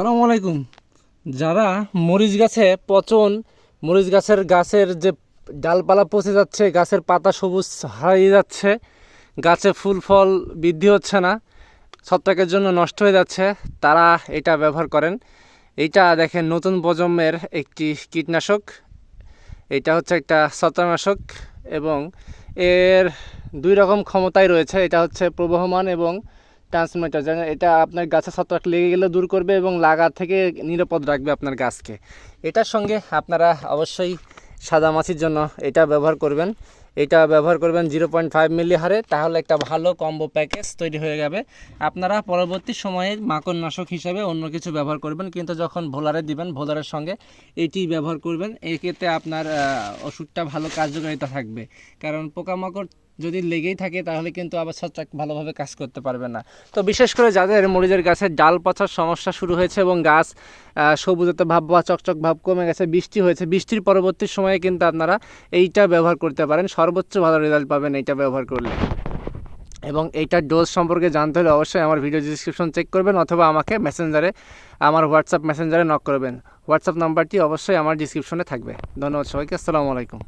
সালামু আলাইকুম। যারা মরিচ গাছে পচন, মরিচ গাছের গাছের যে ডালপালা পচে যাচ্ছে, গাছের পাতা সবুজ হারিয়ে যাচ্ছে, গাছে ফুল, ফল বৃদ্ধি হচ্ছে না, ছত্রাকের জন্য নষ্ট হয়ে যাচ্ছে, তারা এটা ব্যবহার করেন। এইটা দেখেন নতুন প্রজন্মের একটি কীটনাশক। এটা হচ্ছে একটা ছত্রাকনাশক এবং এর দুই রকম ক্ষমতাই রয়েছে। এটা হচ্ছে প্রবহমান এবং ট্রান্সমিটার, যেন এটা আপনার গাছে ছত্রাক লেগে গেলে দূর করবে এবং লাগা থেকে নিরাপদ রাখবে আপনার গাছকে। এটার সঙ্গে আপনারা অবশ্যই সাদা মাছির জন্য এটা ব্যবহার করবেন। এটা ব্যবহার করবেন জিরো পয়েন্ট ফাইভ মিলি হারে, তাহলে একটা ভালো কম্বো প্যাকেজ তৈরি হয়ে যাবে। আপনারা পরবর্তী সময়ে মাকড়নাশক হিসাবে অন্য কিছু ব্যবহার করবেন, কিন্তু যখন ভোলারে দিবেন, ভোলারের সঙ্গে এটি ব্যবহার করবেন। এক্ষেত্রে আপনার ওষুধটা ভালো কার্যকারিতা থাকবে। কারণ পোকামাকড় যদি লেগেই থাকে, তাহলে কিন্তু আবার ছত্রাক ভালোভাবে কাজ করতে পারবে না। তো বিশেষ করে যাদের মরিচের গাছের ডাল পচার সমস্যা শুরু হয়েছে এবং গাছ সবুজতে ভাব বা চকচক ভাব কমে গেছে, বৃষ্টি হয়েছে, বৃষ্টির পরবর্তী সময়ে কিন্তু আপনারা এইটা ব্যবহার করতে পারেন। সর্বোচ্চ ভালো রেজাল্ট পাবেন এইটা ব্যবহার করলে। এবং এইটার ডোজ সম্পর্কে জানতে হলে অবশ্যই আমার ভিডিও ডিসক্রিপশন চেক করবেন অথবা আমাকে মেসেঞ্জারে আমার হোয়াটসঅ্যাপ মেসেঞ্জারে নক করবেন। হোয়াটসঅ্যাপ নাম্বারটি অবশ্যই আমার ডিসক্রিপশনে থাকবে। ধন্যবাদ সবাইকে, আসসালামু আলাইকুম।